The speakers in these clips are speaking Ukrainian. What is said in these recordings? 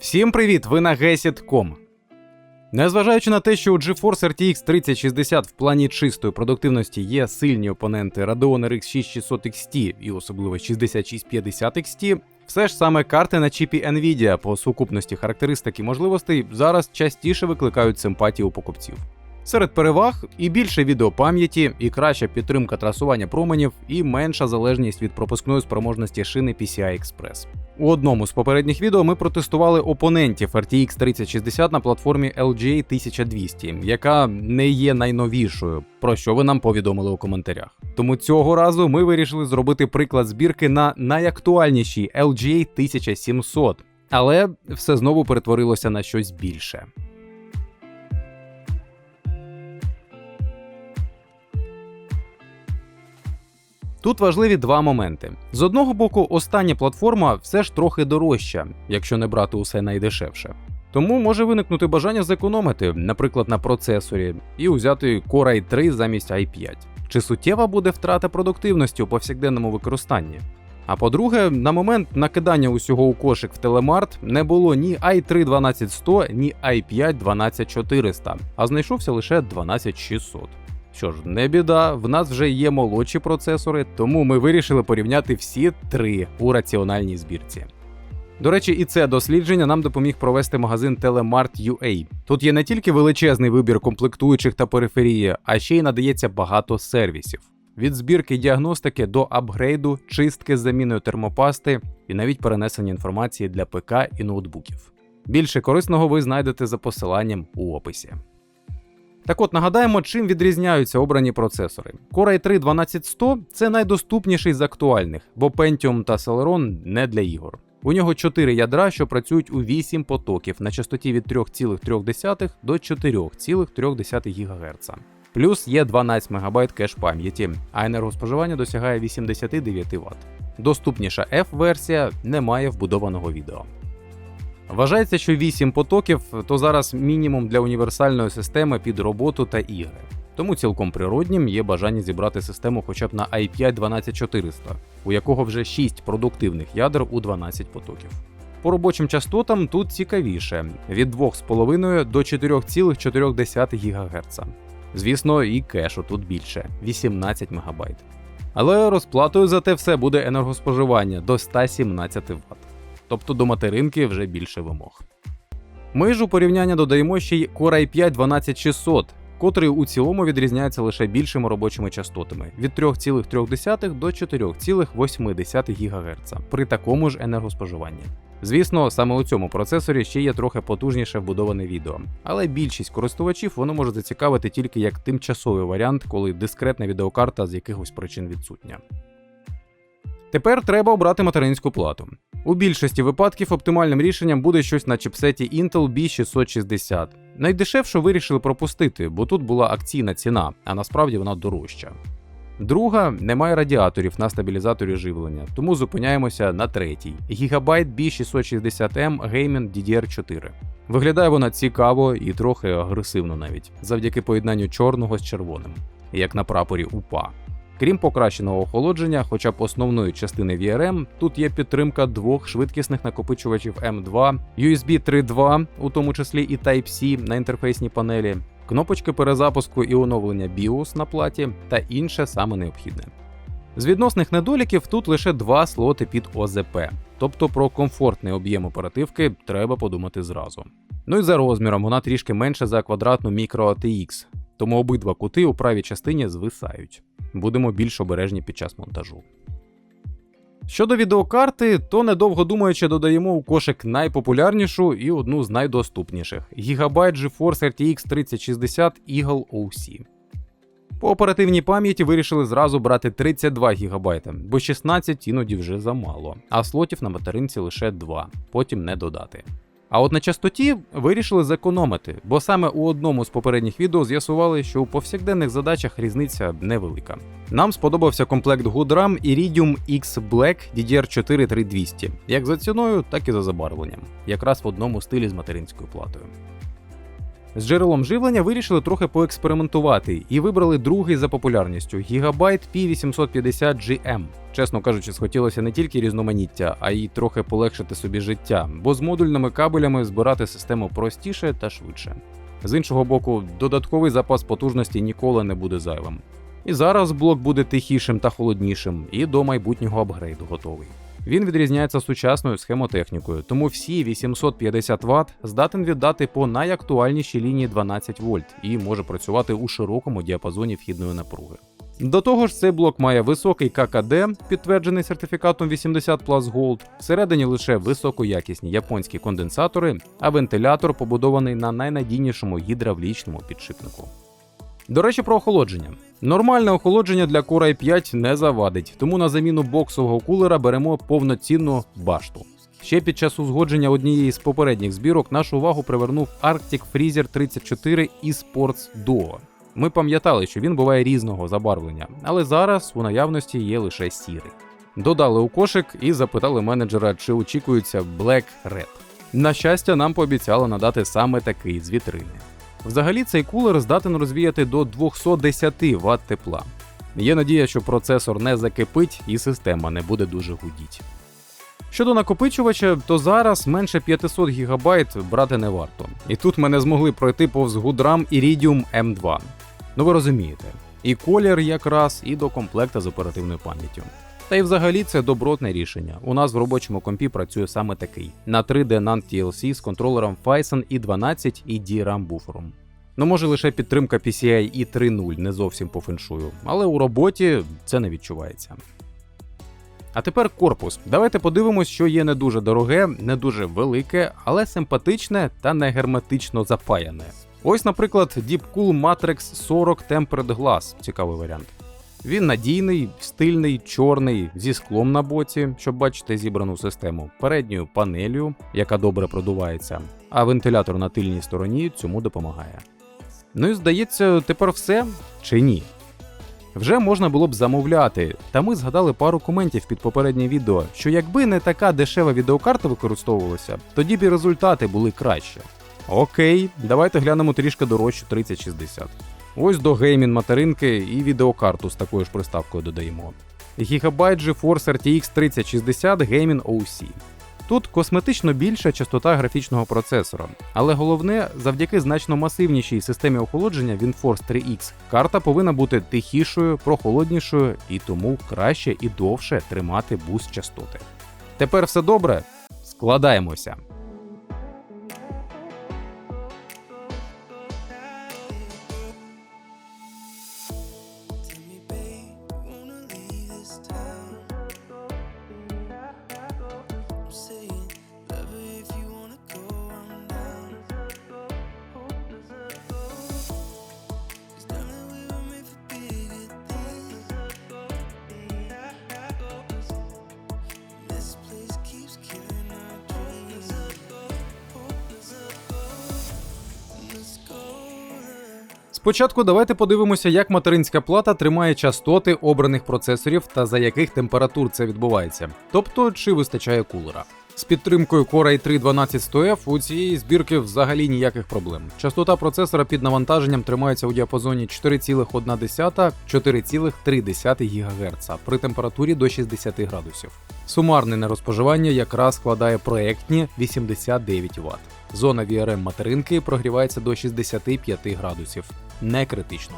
Всім привіт! Ви на Gesit.com. Незважаючи на те, що у GeForce RTX 3060 в плані чистої продуктивності є сильні опоненти Radeon RX 6600 XT і особливо 6650 XT, все ж саме карти на чіпі Nvidia по сукупності характеристик і можливостей зараз частіше викликають симпатію у покупців. Серед переваг і більше відеопам'яті, і краща підтримка трасування променів, і менша залежність від пропускної спроможності шини PCI Express. У одному з попередніх відео ми протестували опонентів RTX 3060 на платформі LGA 1200, яка не є найновішою, про що ви нам повідомили у коментарях. Тому цього разу ми вирішили зробити приклад збірки на найактуальнішій LGA 1700, але все знову перетворилося на щось більше. Тут важливі два моменти. З одного боку, остання платформа все ж трохи дорожча, якщо не брати усе найдешевше. Тому може виникнути бажання зекономити, наприклад, на процесорі, і взяти Core i3 замість i5. Чи суттєва буде втрата продуктивності у повсякденному використанні? А по-друге, на момент накидання усього у кошик в Телемарт не було ні i3 12100, ні i5 12400, а знайшовся лише 12600. Що ж, не біда, в нас вже є молодші процесори, тому ми вирішили порівняти всі три у раціональній збірці. До речі, і це дослідження нам допоміг провести магазин Telemart.ua. Тут є не тільки величезний вибір комплектуючих та периферії, а ще й надається багато сервісів. Від збірки діагностики до апгрейду, чистки з заміною термопасти і навіть перенесення інформації для ПК і ноутбуків. Більше корисного ви знайдете за посиланням у описі. Так от нагадаємо, чим відрізняються обрані процесори. Core i3 12100 це найдоступніший з актуальних, бо Pentium та Celeron не для ігор. У нього 4 ядра, що працюють у 8 потоків на частоті від 3,3 до 4,3 ГГц. Плюс є 12 МБ кеш пам'яті, а енергоспоживання досягає 89 Вт. Доступніша F-версія не має вбудованого відео. Вважається, що 8 потоків то зараз мінімум для універсальної системи під роботу та ігри. Тому цілком природнім є бажання зібрати систему хоча б на i5 12400, у якого вже 6 продуктивних ядер у 12 потоків. По робочим частотам тут цікавіше від 2,5 до 4,4 ГГц. Звісно, і кешу тут більше 18 МБ. Але розплатою за те все буде енергоспоживання до 117 Вт тобто до материнки вже більше вимог. Ми ж у порівняння додаємо ще й Core i5 12600, котрий у цілому відрізняється лише більшими робочими частотами від 3,3 до 4,8 ГГц при такому ж енергоспоживанні. Звісно, саме у цьому процесорі ще є трохи потужніше вбудоване відео, але більшість користувачів воно може зацікавити тільки як тимчасовий варіант, коли дискретна відеокарта з якихось причин відсутня. Тепер треба обрати материнську плату. У більшості випадків оптимальним рішенням буде щось на чіпсеті Intel B660. Найдешевше вирішили пропустити, бо тут була акційна ціна, а насправді вона дорожча. Друга немає радіаторів на стабілізаторі живлення, тому зупиняємося на третій Gigabyte B660M Gaming DDR4. Виглядає вона цікаво і трохи агресивно навіть, завдяки поєднанню чорного з червоним, як на прапорі УПА. Крім покращеного охолодження, хоча б основної частини VRM, тут є підтримка двох швидкісних накопичувачів M2, USB 3.2, у тому числі і Type-C на інтерфейсній панелі, кнопочки перезапуску і оновлення BIOS на платі та інше саме необхідне. З відносних недоліків тут лише два слоти під ОЗП, тобто про комфортний об'єм оперативки треба подумати зразу. Ну і за розміром вона трішки менше за квадратну Micro ATX, тому обидва кути у правій частині звисають. Будемо більш обережні під час монтажу. Щодо відеокарти, то недовго думаючи, додаємо у кошик найпопулярнішу і одну з найдоступніших Gigabyte GeForce RTX 3060 Eagle OC. По оперативній пам'яті вирішили зразу брати 32 ГБ, бо 16 іноді вже замало, а слотів на материнці лише 2, потім не додати. А от на частоті вирішили зекономити, бо саме у одному з попередніх відео з'ясували, що у повсякденних задачах різниця невелика. Нам сподобався комплект GoodRAM Iridium X Black DDR4 3200, як за ціною, так і за забарвленням, якраз в одному стилі з материнською платою. З джерелом живлення вирішили трохи поекспериментувати і вибрали другий за популярністю Gigabyte P850GM. Чесно кажучи, схотілося не тільки різноманіття, а й трохи полегшити собі життя, бо з модульними кабелями збирати систему простіше та швидше. З іншого боку, додатковий запас потужності ніколи не буде зайвим. І зараз блок буде тихішим та холоднішим, і до майбутнього апгрейду готовий. Він відрізняється сучасною схемотехнікою, тому всі 850 Вт здатен віддати по найактуальнішій лінії 12 вольт і може працювати у широкому діапазоні вхідної напруги. До того ж, цей блок має високий ККД, підтверджений сертифікатом 80 Plus Gold, всередині лише високоякісні японські конденсатори, а вентилятор побудований на найнадійнішому гідравлічному підшипнику. До речі, про охолодження. Нормальне охолодження для Core i 5 не завадить, тому на заміну боксового кулера беремо повноцінну башту. Ще під час узгодження однієї з попередніх збірок нашу увагу привернув Arctic Freezer 34 eSports Duo. Ми пам'ятали, що він буває різного забарвлення, але зараз у наявності є лише сірий. Додали у кошик і запитали менеджера, чи очікується Black Red. На щастя, нам пообіцяли надати саме такий з вітрини. Взагалі цей кулер здатен розвіяти до 210 Вт тепла. Є надія, що процесор не закипить і система не буде дуже гудіть. Щодо накопичувача, то зараз менше 500 ГБ брати не варто. І тут ми не змогли пройти повз гудрам Iridium M2. Ну ви розумієте, і колір якраз, і до комплекта з оперативною пам'яттю. Та й взагалі це добротне рішення. У нас в робочому компі працює саме такий на 3D NAND TLC з контролером Phison i12 і DRAM буфером. Ну може лише підтримка PCI i 3.0 не зовсім по феншую, але у роботі це не відчувається. А тепер корпус. Давайте подивимось, що є не дуже дороге, не дуже велике, але симпатичне та не герметично запаяне. Ось, наприклад, Deepcool Matrix 40 Tempered Glass, цікавий варіант. Він надійний, стильний, чорний, зі склом на боці, щоб бачити зібрану систему, передньою панелью, яка добре продувається, а вентилятор на тильній стороні цьому допомагає. Ну і здається, тепер все чи ні? Вже можна було б замовляти, та ми згадали пару коментів під попереднє відео, що якби не така дешева відеокарта використовувалася, тоді б і результати були краще. Окей, давайте глянемо трішки дорожчу 3060. Ось до геймін материнки і відеокарту з такою ж приставкою додаємо. Gigabyte GeForce RTX 3060 Gaming OC. Тут косметично більша частота графічного процесора, але головне, завдяки значно масивнішій системі охолодження WinForce 3X, карта повинна бути тихішою, прохолоднішою і тому краще і довше тримати буст частоти. Тепер все добре? Складаємося. Спочатку давайте подивимося, як материнська плата тримає частоти обраних процесорів та за яких температур це відбувається, тобто чи вистачає кулера. З підтримкою Core i3 12100F у цієї збірки взагалі ніяких проблем. Частота процесора під навантаженням тримається у діапазоні 4,1-4,3 ГГц при температурі до 60 градусів. Сумарне нерозпоживання якраз складає проектні 89 Вт. Зона VRM материнки прогрівається до 65 градусів. Не критично.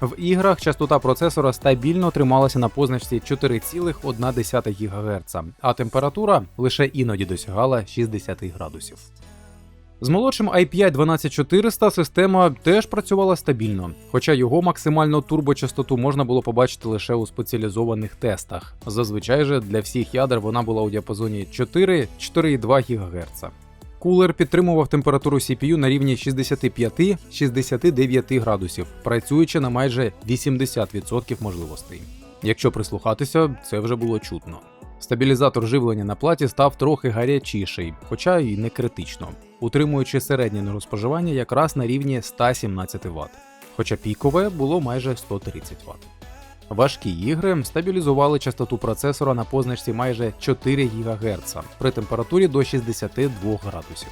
В іграх частота процесора стабільно трималася на позначці 4,1 ГГц, а температура лише іноді досягала 60 градусів. З молодшим i5 12400 система теж працювала стабільно, хоча його максимальну турбочастоту можна було побачити лише у спеціалізованих тестах. Зазвичай же для всіх ядер вона була у діапазоні 4-4,2 ГГц. Кулер підтримував температуру CPU на рівні 65-69 градусів, працюючи на майже 80% можливостей. Якщо прислухатися, це вже було чутно. Стабілізатор живлення на платі став трохи гарячіший, хоча й не критично, утримуючи середнє нерозпоживання якраз на рівні 117 Вт, хоча пікове було майже 130 Вт. Важкі ігри стабілізували частоту процесора на позначці майже 4 ГГц при температурі до 62 градусів.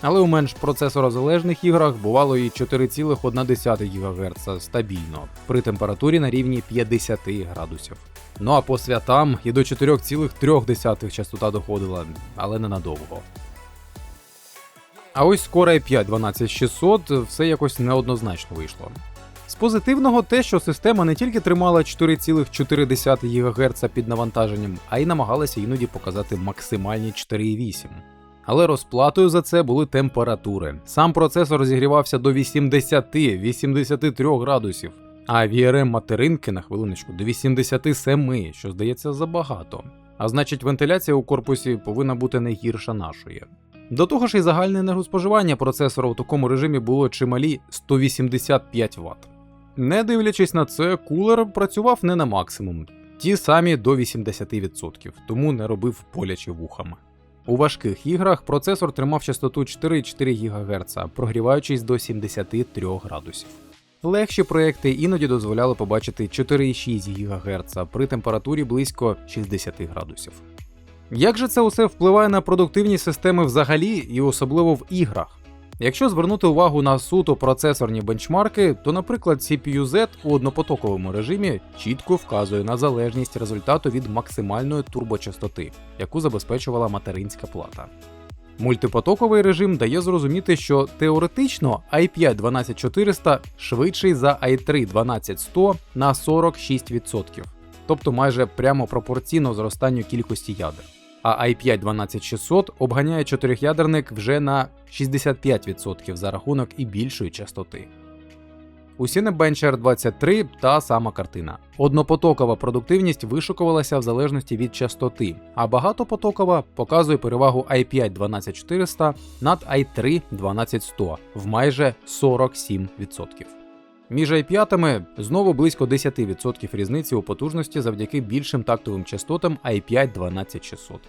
Але у менш процесорозалежних іграх бувало і 4,1 ГГц стабільно при температурі на рівні 50 градусів. Ну а по святам і до 4,3 частота доходила, але ненадовго. А ось скоро i5 12600 все якось неоднозначно вийшло. З позитивного те, що система не тільки тримала 4,4 ГГц під навантаженням, а й намагалася іноді показати максимальні 4,8. Але розплатою за це були температури. Сам процесор розігрівався до 80-83 градусів, а VRM материнки на хвилиночку до 87, що здається забагато. А значить, вентиляція у корпусі повинна бути не гірша нашої. До того ж, і загальне енергоспоживання процесора у такому режимі було чималі 185 Вт. Не дивлячись на це, кулер працював не на максимум, ті самі до 80%, тому не робив боляче вухами. У важких іграх процесор тримав частоту 4,4 ГГц, прогріваючись до 73 градусів. Легші проекти іноді дозволяли побачити 4,6 ГГц при температурі близько 60 градусів. Як же це усе впливає на продуктивність системи взагалі і особливо в іграх? Якщо звернути увагу на суто процесорні бенчмарки, то, наприклад, CPU-Z у однопотоковому режимі чітко вказує на залежність результату від максимальної турбочастоти, яку забезпечувала материнська плата. Мультипотоковий режим дає зрозуміти, що теоретично i5 12400 швидший за i3 12100 на 46%, тобто майже прямо пропорційно зростанню кількості ядер. А i5 12600 обганяє чотирьохядерник вже на 65% за рахунок і більшої частоти. У Cinebench R23 та сама картина. Однопотокова продуктивність вишукувалася в залежності від частоти, а багатопотокова показує перевагу i5 12400 над i3 12100 в майже 47%. Між i5 знову близько 10% різниці у потужності завдяки більшим тактовим частотам i5 12600.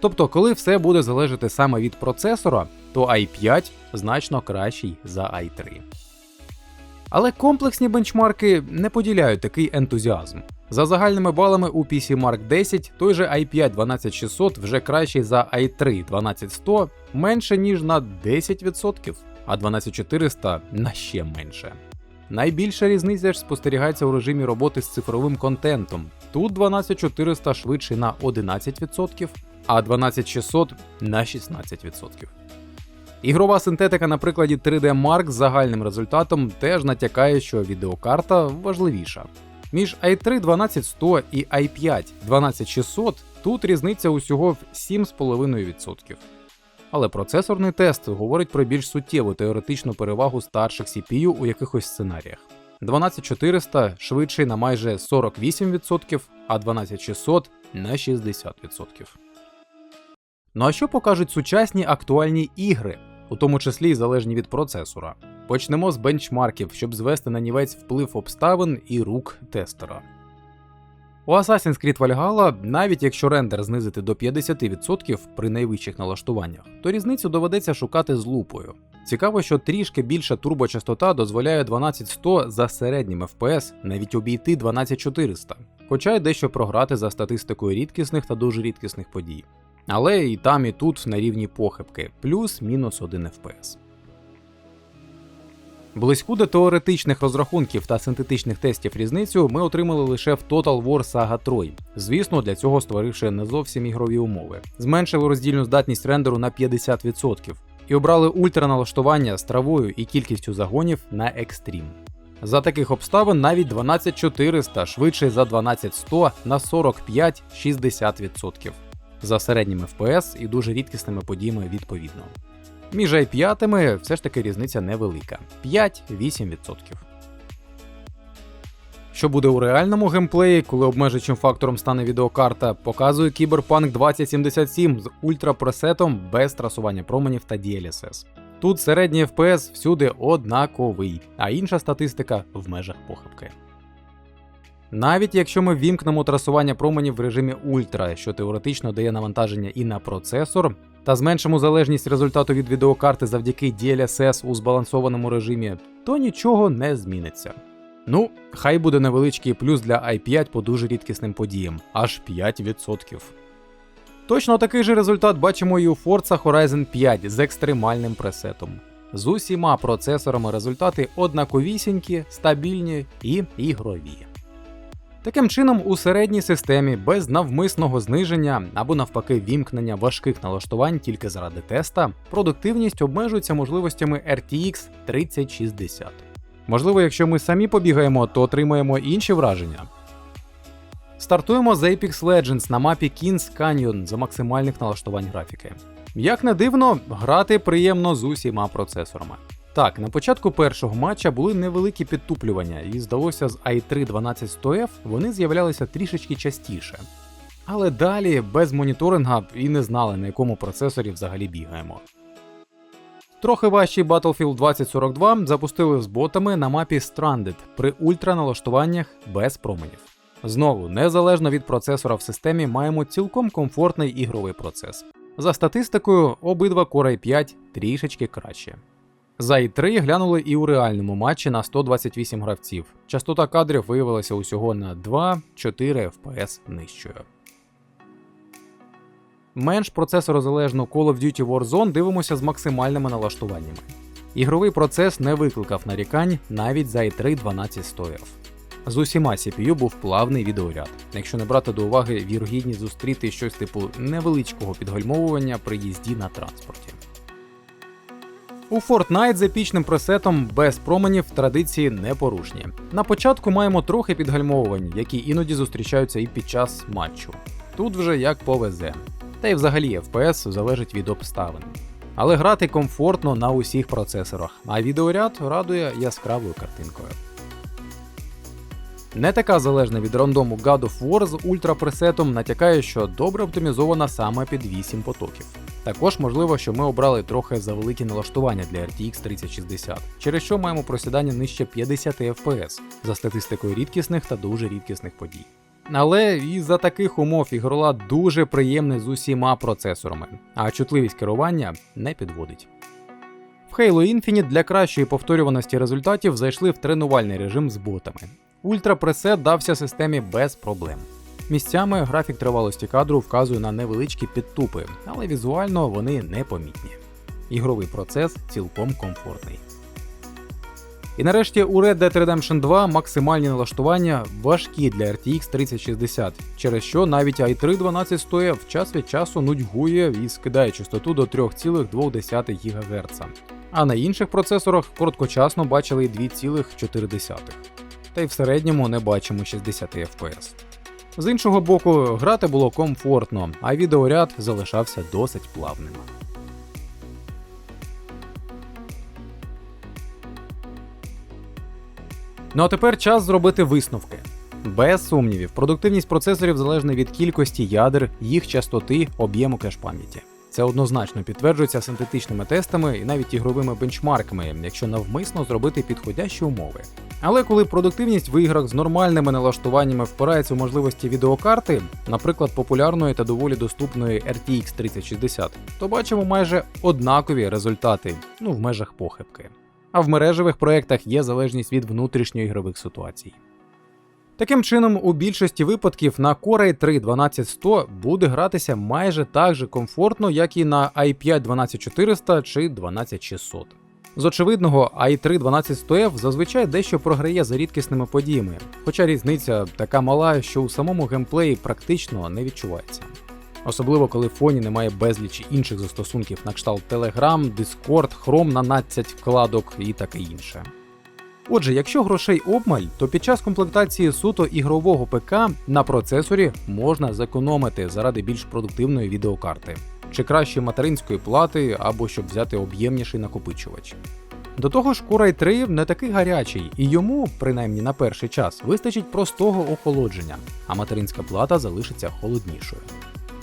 Тобто, коли все буде залежати саме від процесора, то i5 значно кращий за i3. Але комплексні бенчмарки не поділяють такий ентузіазм. За загальними балами у PC Mark 10 той же i5 12600 вже кращий за i3 12100 менше ніж на 10%, а 12400 на ще менше. Найбільша різниця ж спостерігається у режимі роботи з цифровим контентом. Тут 12400 швидший на 11%, а 12600 на 16%. Ігрова синтетика на прикладі 3D Mark з загальним результатом теж натякає, що відеокарта важливіша. Між i3 12100 і i5 12600 тут різниця усього в 7,5%. Але процесорний тест говорить про більш суттєву теоретичну перевагу старших CPU у якихось сценаріях. 12400 швидший на майже 48%, а 12600 на 60%. Ну а що покажуть сучасні актуальні ігри, у тому числі й залежні від процесора? Почнемо з бенчмарків, щоб звести на нівець вплив обставин і рук тестера. У Assassin's Creed Valhalla, навіть якщо рендер знизити до 50% при найвищих налаштуваннях, то різницю доведеться шукати з лупою. Цікаво, що трішки більша турбочастота дозволяє 12100 за середнім FPS навіть обійти 12400, хоча й дещо програти за статистикою рідкісних та дуже рідкісних подій. Але і там, і тут на рівні похибки, плюс-мінус 1 FPS. Близьку до теоретичних розрахунків та синтетичних тестів різницю ми отримали лише в Total War Saga Troy, звісно, для цього створивши не зовсім ігрові умови. Зменшили роздільну здатність рендеру на 50% і обрали ультраналаштування з травою і кількістю загонів на екстрім. За таких обставин навіть 12400 швидше за 12100 на 45-60%. За середніми FPS і дуже рідкісними подіями відповідно. Між i5 все ж таки різниця невелика 5-8%. Що буде у реальному геймплеї, коли обмежуючим фактором стане відеокарта, показує Cyberpunk 2077 з ультрапресетом без трасування променів та DLSS. Тут середній FPS всюди однаковий, а інша статистика в межах похибки. Навіть якщо ми вімкнемо трасування променів в режимі Ультра, що теоретично дає навантаження і на процесор, та зменшимо залежність результату від відеокарти завдяки DLSS у збалансованому режимі, то нічого не зміниться. Ну, хай буде невеличкий плюс для i5 по дуже рідкісним подіям аж 5%. Точно такий же результат бачимо і у Forza Horizon 5 з екстремальним пресетом. З усіма процесорами результати однаковісінькі, стабільні і ігрові. Таким чином, у середній системі без навмисного зниження або навпаки вімкнення важких налаштувань тільки заради теста, продуктивність обмежується можливостями RTX 3060. Можливо, якщо ми самі побігаємо, то отримаємо інші враження. Стартуємо з Apex Legends на мапі Kings Canyon за максимальних налаштувань графіки. Як не дивно, грати приємно з усіма процесорами. Так, на початку першого матча були невеликі підтуплювання, і здалося, з i3 12100F вони з'являлися трішечки частіше. Але далі без моніторинга і не знали, на якому процесорі взагалі бігаємо. Трохи важчий Battlefield 2042 запустили з ботами на мапі Stranded при ультраналаштуваннях без променів. Знову, незалежно від процесора в системі, маємо цілком комфортний ігровий процес. За статистикою, обидва Core i5 трішечки краще. За i3 глянули і у реальному матчі на 128 гравців. Частота кадрів виявилася усього на 2-4 FPS нижчою. Менш процесорозалежну Call of Duty Warzone дивимося з максимальними налаштуваннями. Ігровий процес не викликав нарікань навіть за i3 12100F. З усіма CPU був плавний відеоряд, якщо не брати до уваги вірогідність зустріти щось типу невеличкого підгальмовування при їзді на транспорті. У Fortnite з епічним пресетом без променів традиції непорушні. На початку маємо трохи підгальмовувань, які іноді зустрічаються і під час матчу. Тут вже як повезе. Та й взагалі FPS залежить від обставин. Але грати комфортно на усіх процесорах, а відеоряд радує яскравою картинкою. Не така залежна від рандому God of War з ультрапресетом натякає, що добре оптимізована саме під 8 потоків. Також можливо, що ми обрали трохи завеликі налаштування для RTX 3060, через що маємо просідання нижче 50 FPS за статистикою рідкісних та дуже рідкісних подій. Але і за таких умов ігрола дуже приємний з усіма процесорами, а чутливість керування не підводить. В Halo Infinite для кращої повторюваності результатів зайшли в тренувальний режим з ботами. Ультрапресет дався системі без проблем. Місцями графік тривалості кадру вказує на невеличкі підтупи, але візуально вони непомітні. Ігровий процес цілком комфортний. І нарешті у Red Dead Redemption 2 максимальні налаштування важкі для RTX 3060, через що навіть i3 12100 в час від часу нудьгує і скидає частоту до 3,2 ГГц. А на інших процесорах короткочасно бачили й 2,4. Та й в середньому не бачимо 60 FPS. З іншого боку, грати було комфортно, а відеоряд залишався досить плавним. Ну а тепер час зробити висновки. Без сумнівів, продуктивність процесорів залежна від кількості ядер, їх частоти, об'єму кеш-пам'яті. Це однозначно підтверджується синтетичними тестами і навіть ігровими бенчмарками, якщо навмисно зробити підходящі умови. Але коли продуктивність в іграх з нормальними налаштуваннями впирається у можливості відеокарти, наприклад, популярної та доволі доступної RTX 3060, то бачимо майже однакові результати, ну в межах похибки. А в мережевих проєктах є залежність від внутрішньоігрових ситуацій. Таким чином, у більшості випадків на Core i3 12100 буде гратися майже так же комфортно, як і на i5 12400 чи 12600. З очевидного, i3 12100F зазвичай дещо програє за рідкісними подіями, хоча різниця така мала, що у самому геймплеї практично не відчувається. Особливо коли в фоні немає безлічі інших застосунків на кшталт Telegram, Discord, Chrome на 12 вкладок і таке інше. Отже, якщо грошей обмаль, то під час комплектації суто ігрового ПК на процесорі можна зекономити заради більш продуктивної відеокарти, чи кращої материнської плати, або щоб взяти об'ємніший накопичувач. До того ж, Core i3 не такий гарячий, і йому, принаймні на перший час, вистачить простого охолодження, а материнська плата залишиться холоднішою.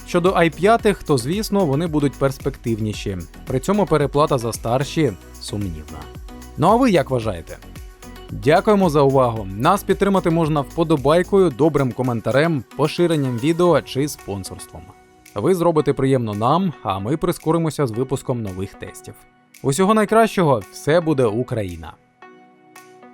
Щодо i5, то звісно вони будуть перспективніші, при цьому переплата за старші сумнівна. Ну а ви як вважаєте? Дякуємо за увагу. Нас підтримати можна вподобайкою, добрим коментарем, поширенням відео чи спонсорством. Ви зробите приємно нам, а ми прискоримося з випуском нових тестів. Усього найкращого, все буде Україна!